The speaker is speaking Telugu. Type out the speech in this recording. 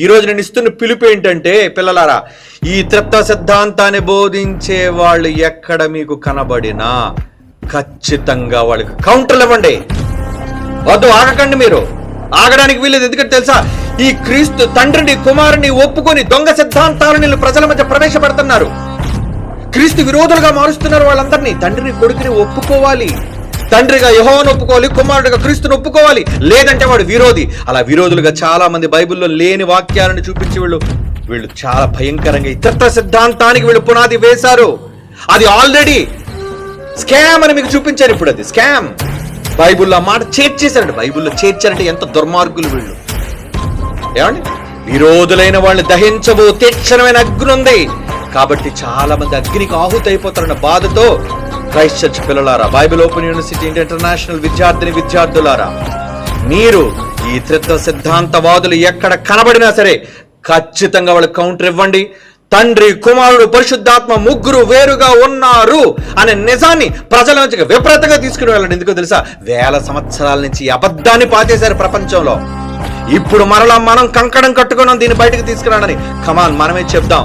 ఈ రోజు నేను ఇస్తున్న పిలుపు ఏంటంటే పిల్లలారా ఈ త్రిత్వ సిద్ధాంతాన్ని బోధించే వాళ్ళు ఎక్కడ మీకు కనబడినా ఖచ్చితంగా వాళ్ళకి కౌంటర్లు ఇవ్వండి. వద్దు ఆగకండి మీరు. ఆగడానికి వీలేదు ఎందుకంటే తెలుసా ఈ క్రీస్తు తండ్రిని కుమారుని ఒప్పుకొని దొంగ సిద్ధాంతాలను వీళ్ళు ప్రజల మధ్య ప్రవేశపెడుతున్నారు. క్రీస్తు విరోధులుగా మారుస్తున్నారు వాళ్ళందరినీ తండ్రిని కొడుకుని ఒప్పుకోవాలి. తండ్రిగా యహోను ఒప్పుకోవాలి కుమారుడిగా క్రీస్తుని ఒప్పుకోవాలి. లేదంటే వాడు విరోధి. అలా విరోధులుగా చాలా మంది బైబిల్లో లేని వాక్యాలను చూపించి వీళ్ళు వీళ్ళు చాలా భయంకరంగా ఈ సిద్ధాంతానికి వీళ్ళు పునాది వేశారు. అది ఆల్రెడీ స్కామ్ అని మీకు చూపించారు ఇప్పుడు అది స్కామ్ బైబిల్లో మాట చేర్చేశారండి బైబిల్లో చేర్చారంటే ఎంత దుర్మార్గులు వీళ్ళు. ఏమండి? విరోధులైన వాళ్ళని దహించబో తీక్షణమైన అగ్ని ఉంది. కాబట్టి చాలా మంది అగ్నికి ఆహుతైపోతారన్న బాధతో క్రైస్ట్ చర్చ్ పిల్లలారా బైబిల్ ఓపెన్ యూనివర్సిటీ ఇంటర్నేషనల్ విద్యార్థిని విద్యార్థులారా మీరు ఈ త్రిత్వ సిద్ధాంతవాదులు ఎక్కడ కనబడినా సరే ఖచ్చితంగా వాళ్ళు కౌంటర్ ఇవ్వండి. తండ్రి కుమారుడు పరిశుద్ధాత్మ ముగ్గురు వేరుగా ఉన్నారు అనే నిజాన్ని ప్రజల నుంచి విపరీతంగా తీసుకుని వెళ్ళండి. ఎందుకో తెలుసా? వేల సంవత్సరాల నుంచి అబద్ధాన్ని పాచేశారు ప్రపంచంలో. ఇప్పుడు మరలా మనం కంకణం కట్టుకున్నాం దీన్ని బయటకు తీసుకురాడని. కమాన్ మనమే చెప్దాం.